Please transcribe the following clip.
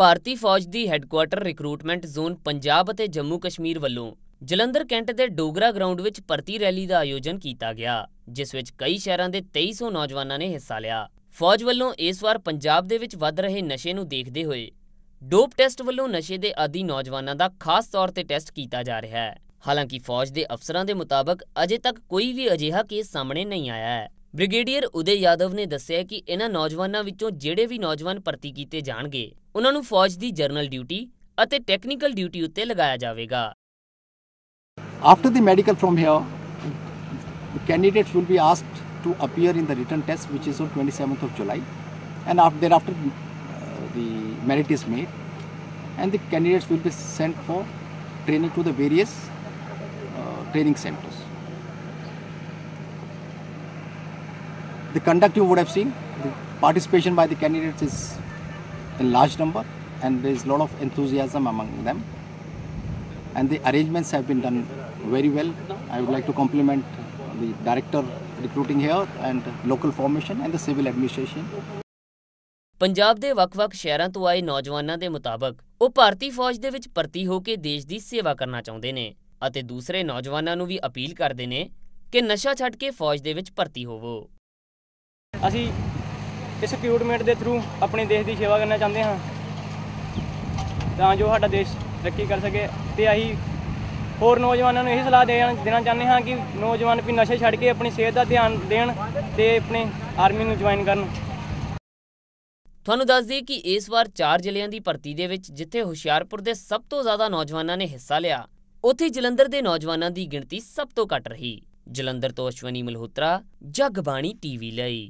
ਭਾਰਤੀ ਫੌਜ ਦੀ headquarter recruitment zone Punjab ਅਤੇ ਜੰਮੂ ਕਸ਼ਮੀਰ ਵੱਲੋਂ ਜਲੰਧਰ ਕੈਂਟ ਦੇ ਡੋਗਰਾ ਗਰਾਊਂਡ ਵਿੱਚ ਭਰਤੀ ਰੈਲੀ ਦਾ ਆਯੋਜਨ ਕੀਤਾ ਗਿਆ, ਜਿਸ ਵਿੱਚ ਕਈ ਸ਼ਹਿਰਾਂ ਦੇ 2300 ਨੌਜਵਾਨਾਂ ਨੇ ਹਿੱਸਾ ਲਿਆ। ਫੌਜ ਵੱਲੋਂ ਇਸ ਵਾਰ ਪੰਜਾਬ ਦੇ ਵਿੱਚ ਵੱਧ ਰਹੇ ਨਸ਼ੇ ਨੂੰ ਦੇਖਦੇ ਹੋਏ ਡੋਪ ਟੈਸਟ ਵੱਲੋਂ ਨਸ਼ੇ ਦੇ ਆਦੀ ਨੌਜਵਾਨਾਂ ਦਾ ਖਾਸ ਤੌਰ ਤੇ ਟੈਸਟ ਕੀਤਾ ਜਾ ਰਿਹਾ ਹੈ। ਹਾਲਾਂਕਿ ਫੌਜ ਦੇ ਅਫਸਰਾਂ ਦੇ ਮੁਤਾਬਕ ਅਜੇ ਤੱਕ ਕੋਈ ਵੀ ਅਜਿਹਾ ਕੇਸ ਸਾਹਮਣੇ ਨਹੀਂ ਆਇਆ ਹੈ। ਬ੍ਰਿਗੇਡੀਅਰ ਉਦੇ ਯਾਦਵ ਨੇ ਦੱਸਿਆ ਕਿ ਇਹਨਾਂ ਨੌਜਵਾਨਾਂ ਵਿੱਚੋਂ ਜਿਹੜੇ ਵੀ ਨੌਜਵਾਨ ਭਰਤੀ ਕੀਤੇ ਜਾਣਗੇ ਉਹਨਾਂ ਨੂੰ ਫੌਜ ਦੀ ਜਰਨਲ ਡਿਊਟੀ ਅਤੇ ਟੈਕਨੀਕਲ ਡਿਊਟੀ ਉੱਤੇ ਲਗਾਇਆ ਜਾਵੇਗਾ After the medical from here, the candidates will be asked to appear in the written test, which is on 27th of July, and after, thereafter uh, the merit is made, and the candidates will be sent for training to the various uh, training centers. The conduct you would have seen, the participation by the candidates is in large number, and there is a lot of enthusiasm among them and the arrangements have been done very well. I would like to compliment the director recruiting here and local formation and the civil administration. Punjab ਦੇ ਵੱਖ-ਵੱਖ ਸ਼ਹਿਰਾਂ ਤੋਂ ਆਏ ਨੌਜਵਾਨਾਂ ਦੇ ਮੁਤਾਬਕ ਉਹ ਭਾਰਤੀ ਫੌਜ ਦੇ ਵਿੱਚ ਭਰਤੀ ਹੋ ਕੇ ਦੇਸ਼ ਦੀ ਸੇਵਾ ਕਰਨਾ ਚਾਹੁੰਦੇ ਨੇ ਅਤੇ ਦੂਸਰੇ ਨੌਜਵਾਨਾਂ ਨੂੰ ਵੀ ਅਪੀਲ ਕਰਦੇ ਨੇ ਕਿ ਨਸ਼ਾ ਛੱਡ ਕੇ ਫੌਜ ਦੇ ਵਿੱਚ ਭਰਤੀ ਹੋਵੋ ਅਸੀਂ ਇਸ ਰਿਕਰੂਟਮੈਂਟ ਦੇ ਥਰੂ ਆਪਣੇ ਦੇਸ਼ ਦੀ ਸੇਵਾ ਕਰਨਾ ਚਾਹੁੰਦੇ ਹਾਂ। ਤਾਂ ਜੋ ਸਾਡਾ ਦੇਸ਼ ਤਰੱਕੀ ਕਰ ਸਕੇ ਤੇ ਅਸੀਂ ਹੋਰ ਨੌਜਵਾਨਾਂ ਨੂੰ ਇਹ ਸਲਾਹ ਦੇਣਾ ਚਾਹੁੰਦੇ ਹਾਂ ਕਿ ਨੌਜਵਾਨ ਵੀ ਨਸ਼ੇ ਛੱਡ ਕੇ ਆਪਣੀ ਸਿਹਤ ਦਾ ਧਿਆਨ ਦੇਣ ਤੇ ਆਪਣੇ ਆਰਮੀ ਨੂੰ ਜੁਆਇਨ ਕਰਨ। ਤੁਹਾਨੂੰ ਦੱਸ ਦਈਏ ਕਿ ਇਸ ਵਾਰ 4 ਜ਼ਿਲ੍ਹਿਆਂ ਦੀ ਭਰਤੀ ਦੇ ਵਿੱਚ ਜਿੱਥੇ ਹੁਸ਼ਿਆਰਪੁਰ ਦੇ ਸਭ ਤੋਂ ਜ਼ਿਆਦਾ ਨੌਜਵਾਨਾਂ ਨੇ ਹਿੱਸਾ ਲਿਆ, ਉੱਥੇ ਜਲੰਧਰ ਦੇ ਨੌਜਵਾਨਾਂ ਦੀ ਗਿਣਤੀ ਸਭ ਤੋਂ ਘੱਟ ਰਹੀ। ਜਲੰਧਰ ਤੋਂ ਅਸ਼ਵਨੀ ਮਲਹੋਤਰਾ, ਜਗਬਾਣੀ ਟੀਵੀ ਲਈ।